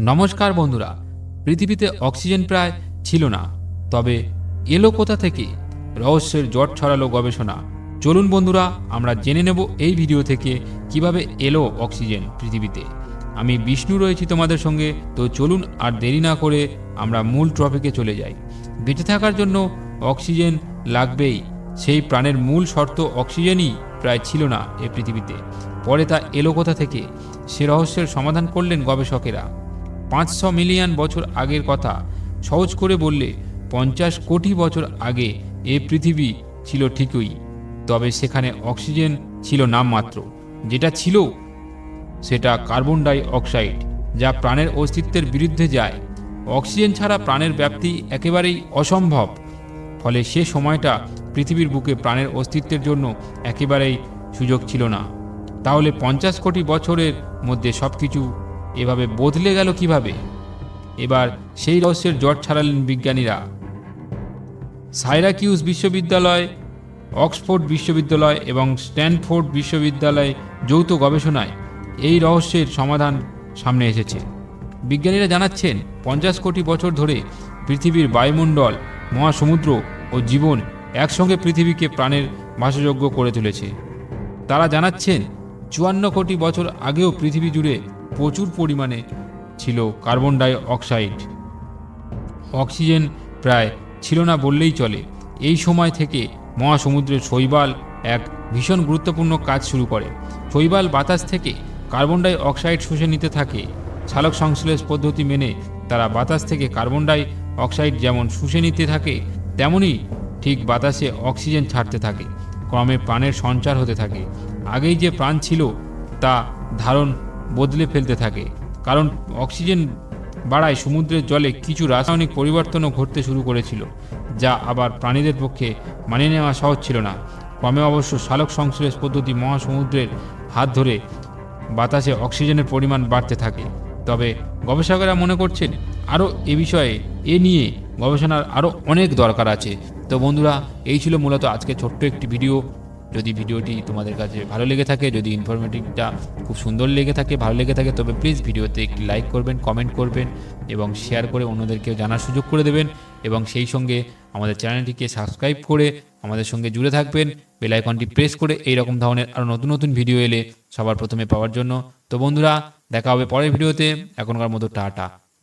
নমস্কার বন্ধুরা, পৃথিবীতে অক্সিজেন প্রায় ছিল না, তবে এলো কোথা থেকে? রহস্যের জট ছড়ালো গবেষণা। চলুন বন্ধুরা, আমরা জেনে নেব এই ভিডিও থেকে কীভাবে এলো অক্সিজেন পৃথিবীতে। আমি বিষ্ণু রয়েছি তোমাদের সঙ্গে, তো চলুন আর দেরি না করে আমরা মূল টপিকে চলে যাই। বেঁচে থাকার জন্য অক্সিজেন লাগবেই, সেই প্রাণের মূল শর্ত অক্সিজেনই প্রায় ছিল না এ পৃথিবীতে। পরে তা এলো কোথা থেকে? সে রহস্যের সমাধান করলেন গবেষকেরা। পাঁচশো মিলিয়ন বছর আগের কথা। সহজ করে বললে, পঞ্চাশ কোটি বছর আগে এ পৃথিবী ছিল ঠিকই, তবে সেখানে অক্সিজেন ছিল নামমাত্র যেটা ছিল, সেটা কার্বন ডাই অক্সাইড, যা প্রাণের অস্তিত্বের বিরুদ্ধে যায়। অক্সিজেন ছাড়া প্রাণের ব্যাপ্তি একেবারেই অসম্ভব, ফলে সে সময়টা পৃথিবীর বুকে প্রাণের অস্তিত্বের জন্য একেবারেই সুযোগ ছিল না। তাহলে পঞ্চাশ কোটি বছরের মধ্যে সব কিছু এভাবে বদলে গেল কীভাবে? এবার সেই রহস্যের জট ছাড়ালেন বিজ্ঞানীরা। সাইরাকিউস বিশ্ববিদ্যালয়, অক্সফোর্ড বিশ্ববিদ্যালয় এবং স্ট্যানফোর্ড বিশ্ববিদ্যালয় যৌথ গবেষণায় এই রহস্যের সমাধান সামনে এসেছে। বিজ্ঞানীরা জানাচ্ছেন, পঞ্চাশ কোটি বছর ধরে পৃথিবীর বায়ুমণ্ডল, মহাসমুদ্র ও জীবন একসঙ্গে পৃথিবীকে প্রাণের বাসযোগ্য করে তুলেছে। তারা জানাচ্ছেন, চুয়ান্ন কোটি বছর আগেও পৃথিবী জুড়ে প্রচুর পরিমাণে ছিল কার্বন ডাই অক্সাইড অক্সিজেন প্রায় ছিল না বললেই চলে। এই সময় থেকে মহাসমুদ্রের শৈবাল এক ভীষণ গুরুত্বপূর্ণ কাজ শুরু করে। শৈবাল বাতাস থেকে কার্বন ডাই অক্সাইড শুষে নিতে থাকে। সালোক সংশ্লেষ পদ্ধতি মেনে তারা বাতাস থেকে কার্বন ডাই অক্সাইড যেমন শুষে নিতে থাকে, তেমনই ঠিক বাতাসে অক্সিজেন ছাড়তে থাকে। ক্রমে প্রাণের সঞ্চার হতে থাকে। আগেই যে প্রাণ ছিল তা ধারণ বদলে ফেলতে থাকে। কারণ অক্সিজেন বাড়ায় সমুদ্রের জলে কিছু রাসায়নিক পরিবর্তনও ঘটতে শুরু করেছিল, যা আবার প্রাণীদের পক্ষে মানিয়ে নেওয়া সহজ ছিল না। ক্রমে অবশ্য সালোক সংশ্লেষ পদ্ধতি মহাসমুদ্রের হাত ধরে বাতাসে অক্সিজেনের পরিমাণ বাড়তে থাকে। তবে গবেষকেরা মনে করছেন, আরও এ বিষয়ে, এ নিয়ে গবেষণার আরও অনেক দরকার আছে। তো বন্ধুরা, এই ছিল মূলত আজকে ছোট্ট একটি ভিডিও। যদি ভিডিওটি তোমাদের কাছে ভালো লেগে থাকে, যদি ইনফরমেটিভটা খুব সুন্দর লেগে থাকে, ভালো লেগে থাকে, তবে প্লিজ ভিডিওতে একটি লাইক করবেন কমেন্ট করবেন এবং শেয়ার করে অন্যদেরকেও জানার সুযোগ করে দেবেন এবং সেই সঙ্গে আমাদের চ্যানেলটিকে সাবস্ক্রাইব করে আমাদের সঙ্গে জুড়ে থাকবেন। বেল আইকনটি প্রেস করে এই রকম ধরনের আরও নতুন নতুন ভিডিও এলে সবার প্রথমে পাওয়ার জন্য। তো বন্ধুরা, দেখা হবে পরের ভিডিওতে এখনকার মতো টাটা।